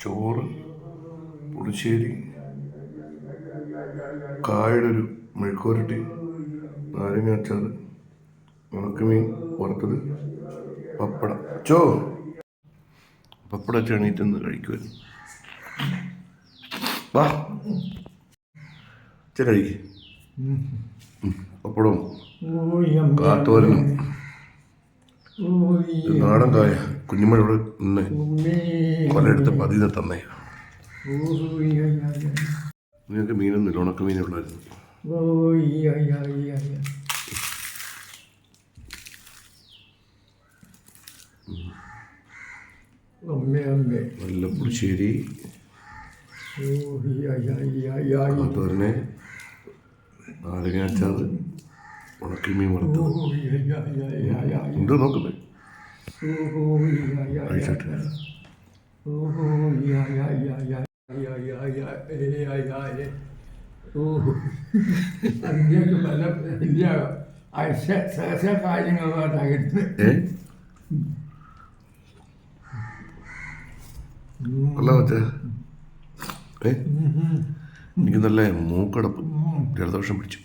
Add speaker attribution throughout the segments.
Speaker 1: ചോറ് പുളിശ്ശേരി കായുടെ ഒരു മെഴുക്കുവരട്ടി നാരങ്ങ അച്ചാർ ഉണക്കമീൻ വറുത്തത് പപ്പടം. ചോ പപ്പട വെച്ച് എണീറ്റൊന്ന് കഴിക്കുമായിരുന്നു വാ. ചെ കഴിക്ക്. ഉം. പപ്പടവും കാത്തോരനും നാടൻ കായ. കുഞ്ഞുമ്മ ഇവിടെ നിന്ന് കൊലയെടുത്ത് പതി തന്നേ. നിങ്ങൾക്ക് മീനൊന്നുമില്ല ഉണക്ക മീനുള്ളായിരുന്നു നല്ല പുളിശ്ശേരി. അതുപോലെ നാരങ്ങാച്ചാറ് ഉണക്കിമീൻ ഉണക്കമീൻ ഉണ്ട് നോക്കുന്നത് എനിക്ക് നല്ല മൂക്കടപ്പ് ജലദോഷം പിടിച്ചു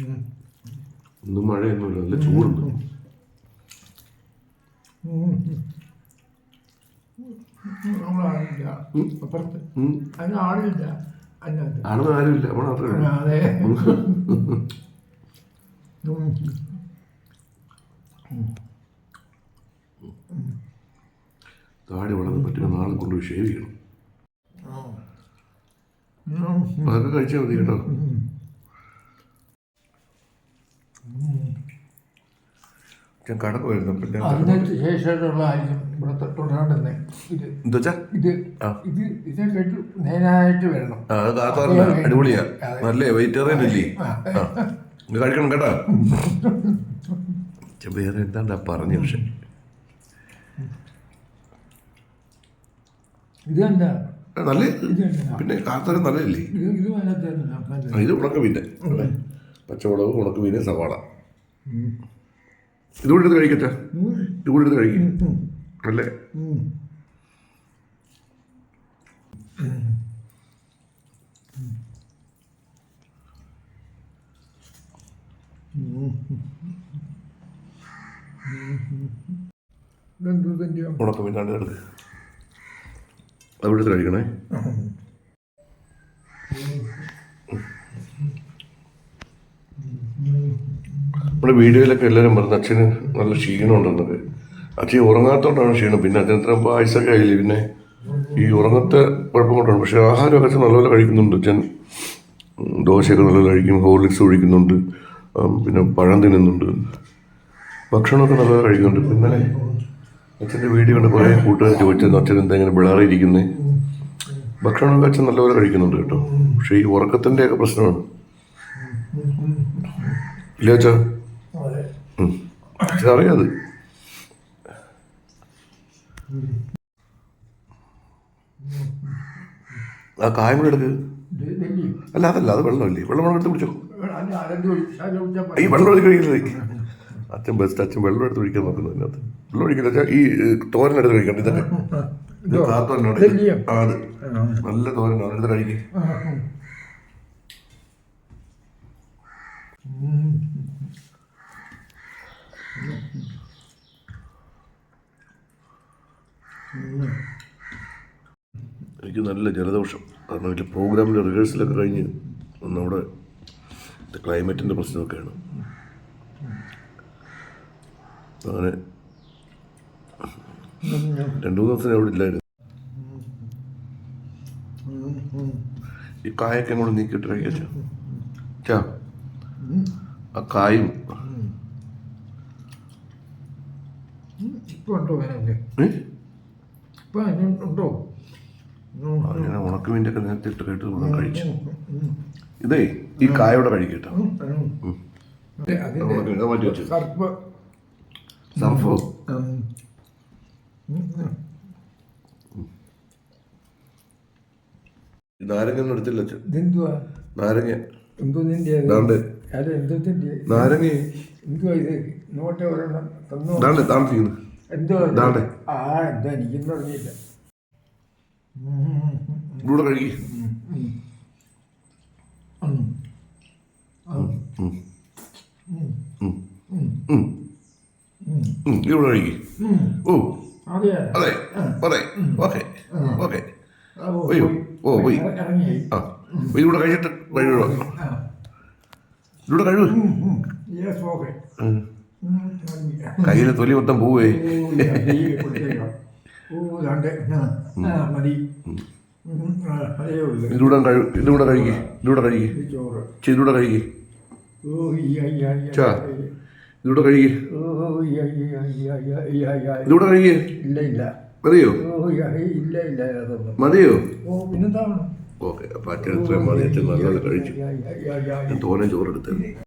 Speaker 1: ഇന്ന് മഴയൊന്നുമില്ല. നല്ല ചൂടുണ്ട്. ആണെന്ന് ആരുമില്ല.
Speaker 2: അതെ.
Speaker 1: താടി വളർന്ന് പറ്റുന്ന നാളെ കൊണ്ട് ഷേവ് ചെയ്യണം. അതൊക്കെ കഴിച്ചാൽ മതി കേട്ടോ. ഞാൻ വരുന്നു പിന്നെ
Speaker 2: അതിന് ഇവിടെ തുടരണ്ടെന്ന് ഇത്
Speaker 1: എന്താ
Speaker 2: നേരായിട്ട് വരണം
Speaker 1: അടിപൊളിയാ. നല്ല വെജിറ്റേറിയൻ കഴിക്കണം കേട്ടോ. വേറെ എന്താണ്ടാ പറഞ്ഞു പക്ഷെ.
Speaker 2: ഇത് എന്താ
Speaker 1: നല്ല പിന്നെ കാത്താരം നല്ലതല്ലേ?
Speaker 2: ഇത് ഇത്
Speaker 1: പിന്നെ. പച്ചമുളക് ഉണക്കമീൻ സവാള. ഇതുകൂടി എടുത്ത് കഴിക്കട്ടെ? ഇതുകൂടി എടുത്ത് കഴിക്കും. അല്ലേ? ഉണക്കമീൻ കണ്ടെടുക്കുക എടുക്ക് അവിടെ എടുത്ത് കഴിക്കണേ. നമ്മുടെ വീഡിയോയിലൊക്കെ എല്ലാവരും പറഞ്ഞു അച്ഛന് നല്ല ക്ഷീണം ഉണ്ടെന്നത്. അച്ഛൻ ഉറങ്ങാത്തോണ്ടാണ് ക്ഷീണം. പിന്നെ അച്ഛൻ ഇത്ര പായസൊക്കെ ആയില്ലേ? പിന്നെ ഈ ഉറങ്ങത്തെ കുഴപ്പം കൊണ്ടാണ് പക്ഷെ ആഹാരമൊക്കെ അച്ഛൻ നല്ലപോലെ കഴിക്കുന്നുണ്ട്. അച്ഛൻ ദോശയൊക്കെ നല്ലപോലെ കഴിക്കും ഹോർലിക്സ് ഒഴിക്കുന്നുണ്ട്. പിന്നെ പഴം തിന്നുന്നുണ്ട്. ഭക്ഷണമൊക്കെ നല്ലപോലെ കഴിക്കുന്നുണ്ട്. ഇന്നലെ അച്ഛന്റെ വീഡിയോ കണ്ട് കുറേ കൂട്ടുകാർ ചോദിച്ചത് അച്ഛൻ എന്താ ഇങ്ങനെ വിളാറിയിരിക്കുന്നത് ഭക്ഷണമൊക്കെ അച്ഛൻ നല്ലപോലെ കഴിക്കുന്നുണ്ട് കേട്ടോ. പക്ഷേ ഈ ഉറക്കത്തിന്റെയൊക്കെ പ്രശ്നമാണ്. ഇല്ല അച്ഛാ. അറിയാത് ആ കായം കൂടെ എടുക്ക്. അല്ല അതല്ല അത് വെള്ളമല്ലേ വെള്ളം എടുത്ത് കുടിച്ചോ. ഈ വെള്ളം എടുത്ത് കഴിക്കുന്നത് അച്ഛൻ ബെസ്റ്റ് അച്ഛൻ വെള്ളം എടുത്ത് കുടിക്കാൻ നോക്കുന്നു അതിനകത്ത്. വെള്ളം ഒഴിക്കില്ല? ഈ തോരൻ എടുത്ത് കഴിക്കണ്ട ഇതൊക്കെ? ഇത് ആ അത്. നല്ല തോരനാണ് എടുത്ത് കഴിക്കും. എനിക്ക് നല്ല ജലദോഷം. കാരണം ഇതിൽ പ്രോഗ്രാമിന്റെ റിഹേഴ്സലൊക്കെ കഴിഞ്ഞ് നമ്മുടെ ക്ലൈമറ്റിന്റെ പ്രശ്നമൊക്കെയാണ്. അങ്ങനെ രണ്ടു മൂന്ന് ദിവസം അവിടെ ഇല്ലായിരുന്നു. ഈ കായൊക്കെ കൂടെ നീക്കിട്ട് ചാ ആ കായും.
Speaker 2: ഇപ്പം ഉണ്ടോ
Speaker 1: ഏ?
Speaker 2: ഇപ്പം അതിനുണ്ടോ
Speaker 1: അങ്ങനെ ഉണക്കമീന്റെ ഒക്കെ നേരത്തെ ഇട്ട് കേട്ട് നമ്മൾ കഴിച്ചു. ഇതേ ഈ കായോടെ കഴിക്കട്ടെ സർഫ്. നാരങ്ങ ഒന്നും എടുത്തില്ല നാരങ്ങ നാരങ്ങ.
Speaker 2: എന്തോ ഇത് നോട്ട് ഒരെണ്ണം തന്നോ. എന്തോ. ആ എന്തോ എനിക്കും പറഞ്ഞില്ല
Speaker 1: ഇവിടെ കഴുകി. ഇവിടെ കഴുകി. ഓ.
Speaker 2: അതെ
Speaker 1: ഓക്കെ. ഓക്കെ.
Speaker 2: ഓ,
Speaker 1: അയ്യോ, ഓ, പോയി.
Speaker 2: ഇറങ്ങി
Speaker 1: ആ. ഇതിലൂടെ കഴിച്ചിട്ട് കഴിവുക ഇതിലൂടെ കഴിവ് കയ്യിലെ തൊലി മൊത്തം പോവേ
Speaker 2: മതി
Speaker 1: ഇതിലൂടെ കഴുകി ഇതിലൂടെ കഴുകി ചെയ്തൂടെ ഇതിലൂടെ കഴുകി ചാ. ഇതിലൂടെ കഴുകി ഇതിലൂടെ കഴുകി
Speaker 2: ഇല്ല ഇല്ല
Speaker 1: മതിയോ
Speaker 2: ഇല്ല ഇല്ല
Speaker 1: മതിയോ ഓക്കെ അപ്പൊ അച്ഛൻ ഇത്രയും മതി അച്ഛൻ നല്ലത് കഴിച്ചു തോനെ ചോറെടുത്തത്